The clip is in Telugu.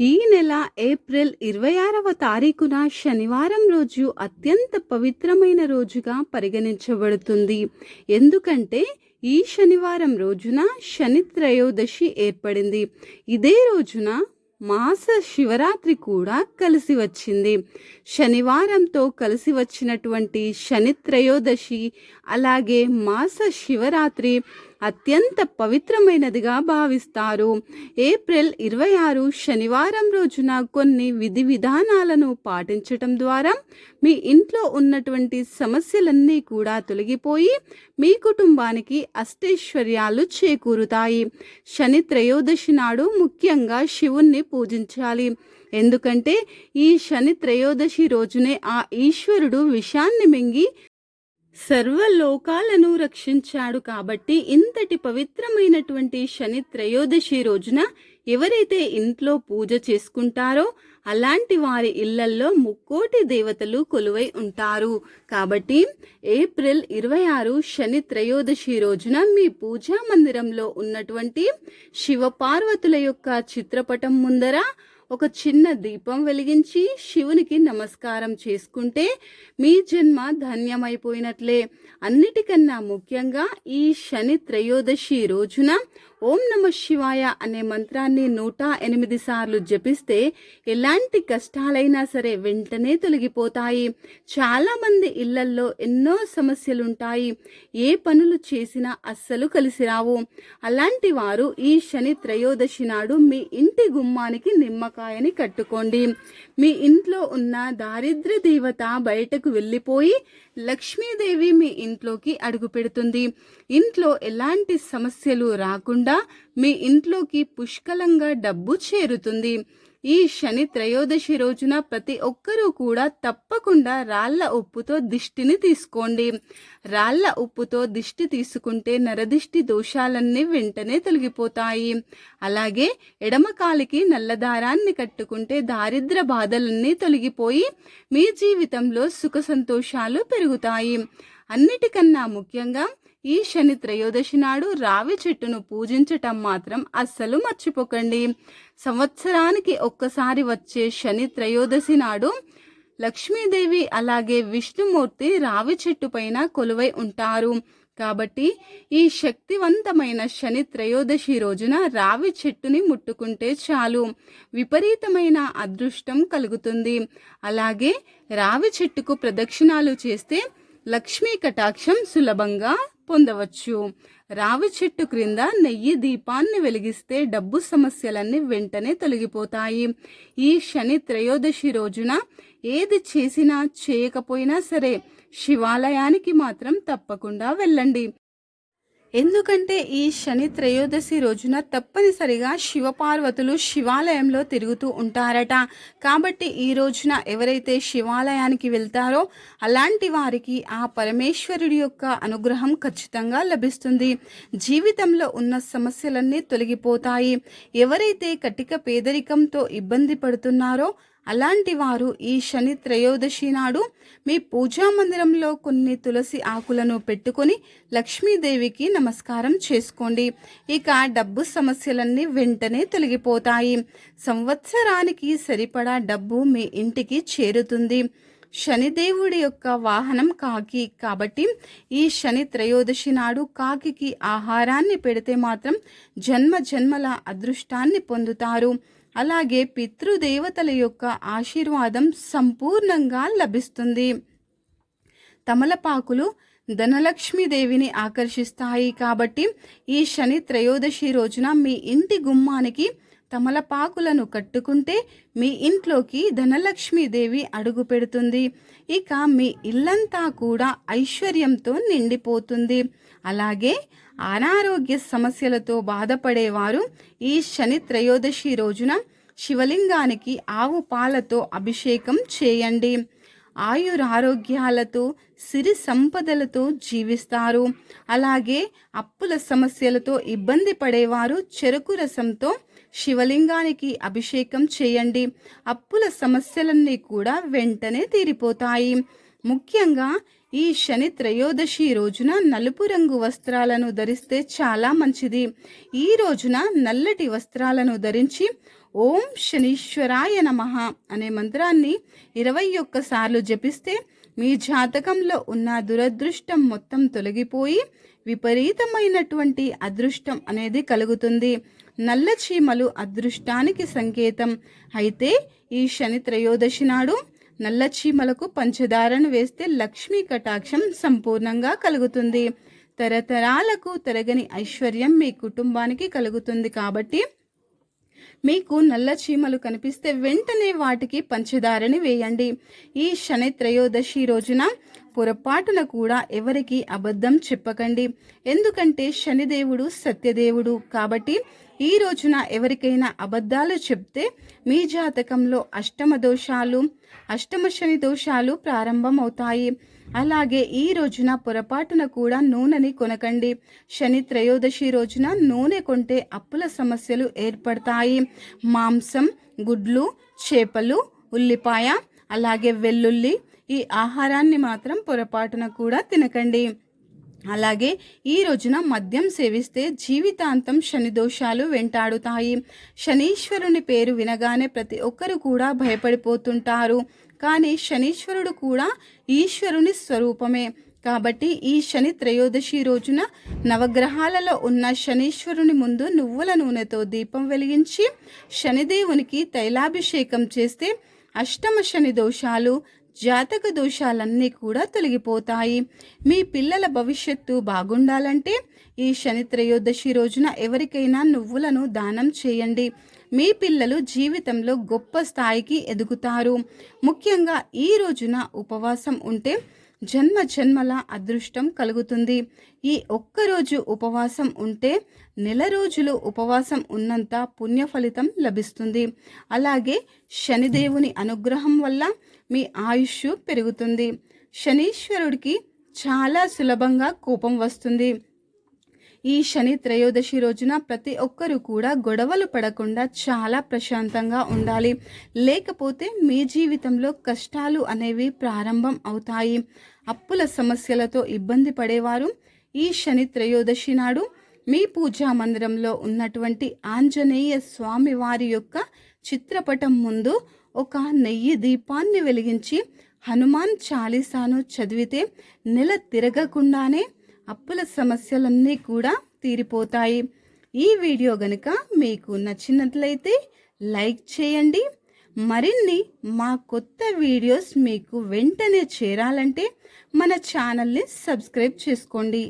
ఈ నెల ఏప్రిల్ ఇరవై ఆరవ తారీఖున శనివారం రోజు అత్యంత పవిత్రమైన రోజుగా పరిగణించబడుతుంది. ఎందుకంటే ఈ శనివారం రోజున శని త్రయోదశి ఏర్పడింది. ఇదే రోజున మాస శివరాత్రి కూడా కలిసి వచ్చింది. శనివారంతో కలిసి వచ్చినటువంటి శని త్రయోదశి అలాగే మాస శివరాత్రి అత్యంత పవిత్రమైనదిగా భావిస్తారు. ఏప్రిల్ ఇరవై ఆరు శనివారం రోజున కొన్ని విధి విధానాలను పాటించటం ద్వారా మీ ఇంట్లో ఉన్నటువంటి సమస్యలన్నీ కూడా తొలగిపోయి మీ కుటుంబానికి అష్టైశ్వర్యాలు చేకూరుతాయి. శని త్రయోదశి నాడు ముఖ్యంగా శివుణ్ణి పూజించాలి. ఎందుకంటే ఈ శని త్రయోదశి రోజునే ఆ ఈశ్వరుడు విషాన్ని మింగి సర్వలోకాలను రక్షించాడు కాబట్టి ఇంతటి పవిత్రమైనటువంటి శని త్రయోదశి రోజున ఎవరైతే ఇంట్లో పూజ చేసుకుంటారో అలాంటి వారి ఇళ్ళల్లో ముక్కోటి దేవతలు కొలువై ఉంటారు. కాబట్టి ఏప్రిల్ ఇరవై ఆరు శని త్రయోదశి రోజున మీ పూజా మందిరంలో ఉన్నటువంటి శివపార్వతుల యొక్క చిత్రపటం ముందర ఒక చిన్న దీపం వెలిగించి శివునికి నమస్కారం చేసుకుంటే మీ జన్మ ధన్యమైపోయినట్లే. అన్నిటికన్నా ముఖ్యంగా ఈ శని త్రయోదశి రోజున ఓం నమ శివాయ అనే మంత్రాన్ని నూట ఎనిమిది సార్లు జపిస్తే ఎలాంటి కష్టాలైనా సరే వెంటనే తొలగిపోతాయి. చాలామంది ఇళ్ళల్లో ఎన్నో సమస్యలుంటాయి. ఏ పనులు చేసినా అస్సలు కలిసి రావు. అలాంటి వారు ఈ శని త్రయోదశి నాడు మీ ఇంటి గుమ్మానికి నిమ్మకాయని కట్టుకోండి. మీ ఇంట్లో ఉన్న దారిద్ర్య దేవత బయటకు వెళ్ళిపోయి లక్ష్మీదేవి మీ ఇంట్లోకి అడుగు పెడుతుంది. ఇంట్లో ఎలాంటి సమస్యలు రాకుండా మీ ఇంట్లోకి పుష్కలంగా డబ్బు చేరుతుంది. ఈ శని త్రయోదశి రోజున ప్రతి ఒక్కరూ కూడా తప్పకుండా రాళ్ళ ఉప్పుతో దిష్టిని తీసుకోండి. రాళ్ళ ఉప్పుతో దిష్టి తీసుకుంటే నరదిష్టి దోషాలన్నీ వెంటనే తొలగిపోతాయి. అలాగే ఎడమకాలికి నల్లదారాన్ని కట్టుకుంటే దారిద్ర బాధలన్నీ తొలగిపోయి మీ జీవితంలో సుఖ సంతోషాలు పెరుగుతాయి. అన్నిటికన్నా ముఖ్యంగా ఈ శని త్రయోదశి నాడు రావి చెట్టును పూజించటం మాత్రం అస్సలు మర్చిపోకండి. సంవత్సరానికి ఒక్కసారి వచ్చే శని త్రయోదశి నాడు లక్ష్మీదేవి అలాగే విష్ణుమూర్తి రావి చెట్టు పైన కొలువై ఉంటారు. కాబట్టి ఈ శక్తివంతమైన శని త్రయోదశి రోజున రావి చెట్టుని ముట్టుకుంటే చాలు. విపరీతమైన అదృష్టం కలుగుతుంది. అలాగే రావి చెట్టుకు ప్రదక్షిణాలు చేస్తే లక్ష్మీ కటాక్షం సులభంగా పొందవచ్చు. రావి చెట్టు క్రింద నెయ్యి దీపాన్ని వెలిగిస్తే డబ్బు సమస్యలన్నీ వెంటనే తొలగిపోతాయి. ఈ శని త్రయోదశి రోజున ఏది చేసినా చేయకపోయినా సరే శివాలయానికి మాత్రం తప్పకుండా వెళ్ళండి. ఎందుకంటే ఈ శని త్రయోదశి రోజున తప్పనిసరిగా శివపార్వతులు శివాలయంలో తిరుగుతూ ఉంటారట. కాబట్టి ఈ రోజున ఎవరైతే శివాలయానికి వెళ్తారో అలాంటి వారికి ఆ పరమేశ్వరుడి యొక్క అనుగ్రహం ఖచ్చితంగా లభిస్తుంది. జీవితంలో ఉన్న సమస్యలన్నీ తొలగిపోతాయి. ఎవరైతే కటిక పేదరికంతో ఇబ్బంది పడుతున్నారో అలాంటి వారు ఈ శని త్రయోదశి నాడు మీ పూజా మందిరంలో కొన్ని తులసి ఆకులను పెట్టుకొని లక్ష్మీదేవికి నమస్కారం చేసుకోండి. ఇక డబ్బు సమస్యలన్నీ వెంటనే తొలగిపోతాయి. సంవత్సరానికి సరిపడా డబ్బు మీ ఇంటికి చేరుతుంది. శనిదేవుడి యొక్క వాహనం కాకి. కాబట్టి ఈ శని త్రయోదశి నాడు కాకికి ఆహారాన్ని పెడితే మాత్రం జన్మ జన్మల అదృష్టాన్ని పొందుతారు. అలాగే పితృదేవతల యొక్క ఆశీర్వాదం సంపూర్ణంగా లభిస్తుంది. తమలపాకులు ధనలక్ష్మీదేవిని ఆకర్షిస్తాయి. కాబట్టి ఈ శని త్రయోదశి రోజున మీ ఇంటి గుమ్మానికి తమలపాకులను కట్టుకుంటే మీ ఇంట్లోకి ధనలక్ష్మీదేవి అడుగు పెడుతుంది. ఇక మీ ఇల్లంతా కూడా ఐశ్వర్యంతో నిండిపోతుంది. అలాగే అనారోగ్య సమస్యలతో బాధపడేవారు ఈ శని త్రయోదశి రోజున శివలింగానికి ఆవు పాలతో అభిషేకం చేయండి. ఆయురారోగ్యాలతో సిరి సంపదలతో జీవిస్తారు. అలాగే అప్పుల సమస్యలతో ఇబ్బంది పడేవారు చెరుకు రసంతో శివలింగానికి అభిషేకం చేయండి. అప్పుల సమస్యలన్నీ కూడా వెంటనే తీరిపోతాయి. ముఖ్యంగా ఈ శని త్రయోదశి రోజున నలుపు రంగు వస్త్రాలను ధరిస్తే చాలా మంచిది. ఈ రోజున నల్లటి వస్త్రాలను ధరించి ఓం శనీశ్వరాయ నమః అనే మంత్రాన్ని ఇరవై ఒక్కసార్లు జపిస్తే మీ జాతకంలో ఉన్న దురదృష్టం మొత్తం తొలగిపోయి విపరీతమైనటువంటి అదృష్టం అనేది కలుగుతుంది. నల్ల చీమలు అదృష్టానికి సంకేతం. అయితే ఈ శని త్రయోదశి నాడు నల్ల చీమలకు పంచదారను వేస్తే లక్ష్మీ కటాక్షం సంపూర్ణంగా కలుగుతుంది. తరతరాలకు తరగని ఐశ్వర్యం మీ కుటుంబానికి కలుగుతుంది కాబట్టి మీకు నల్ల చీమలు కనిపిస్తే వెంటనే వాటికి పంచదారని వేయండి. ఈ శని త్రయోదశి రోజున పొరపాటున కూడా ఎవరికి అబద్ధం చెప్పకండి. ఎందుకంటే శనిదేవుడు సత్యదేవుడు కాబట్టి ఈ రోజున ఎవరికైనా అబద్ధాలు చెప్తే మీ జాతకంలో అష్టమ దోషాలు అష్టమ శని దోషాలు ప్రారంభమవుతాయి. అలాగే ఈ రోజున పొరపాటున కూడా నూనెని కొనకండి. శని త్రయోదశి రోజున నూనె కొంటే అప్పుల సమస్యలు ఏర్పడతాయి. మాంసం గుడ్లు చేపలు ఉల్లిపాయ అలాగే వెల్లుల్లి ఈ ఆహారాన్ని మాత్రం పొరపాటున కూడా తినకండి. అలాగే ఈ రోజున మద్యం సేవిస్తే జీవితాంతం శని దోషాలు వెంటాడుతాయి. శనీశ్వరుని పేరు వినగానే ప్రతి ఒక్కరు కూడా భయపడిపోతుంటారు. కానీ శనీశ్వరుడు కూడా ఈశ్వరుని స్వరూపమే. కాబట్టి ఈ శని త్రయోదశి రోజున నవగ్రహాలలో ఉన్న శనీశ్వరుని ముందు నువ్వుల నూనెతో దీపం వెలిగించి శనిదేవునికి తైలాభిషేకం చేస్తే అష్టమ శని దోషాలు జాతక దోషాలన్నీ కూడా తొలగిపోతాయి. మీ పిల్లల భవిష్యత్తు బాగుండాలంటే ఈ శని త్రయోదశి రోజున ఎవరికైనా నువ్వులను దానం చేయండి. మీ పిల్లలు జీవితంలో గొప్ప స్థాయికి ఎదుగుతారు. ముఖ్యంగా ఈ రోజున ఉపవాసం ఉంటే జన్మ జన్మల అదృష్టం కలుగుతుంది. ఈ ఒక్కరోజు ఉపవాసం ఉంటే నెల రోజులు ఉపవాసం ఉన్నంత పుణ్య ఫలితం లభిస్తుంది. అలాగే శనిదేవుని అనుగ్రహం వల్ల మీ ఆయుష్ పెరుగుతుంది. శనీశ్వరుడికి చాలా సులభంగా కోపం వస్తుంది. ఈ శని త్రయోదశి రోజున ప్రతి ఒక్కరూ కూడా గొడవలు పడకుండా చాలా ప్రశాంతంగా ఉండాలి. లేకపోతే మీ జీవితంలో కష్టాలు అనేవి ప్రారంభం అవుతాయి. అప్పుల సమస్యలతో ఇబ్బంది పడేవారు. ఈ శని త్రయోదశి నాడు మీ పూజా మందిరంలో ఉన్నటువంటి ఆంజనేయ స్వామి వారి యొక్క చిత్రపటం ముందు ఒక నెయ్యి దీపాన్ని వెలిగించి హనుమాన్ చాలీసాను చదివితే నెల తిరగకుండానే అప్పుల సమస్యలన్నీ కూడా తీరిపోతాయి. ఈ వీడియో గనుక మీకు నచ్చినట్లయితే లైక్ చేయండి. మరిన్ని మా కొత్త వీడియోస్ మీకు వెంటనే చేరాలంటే మన ఛానల్ని సబ్స్క్రైబ్ చేసుకోండి.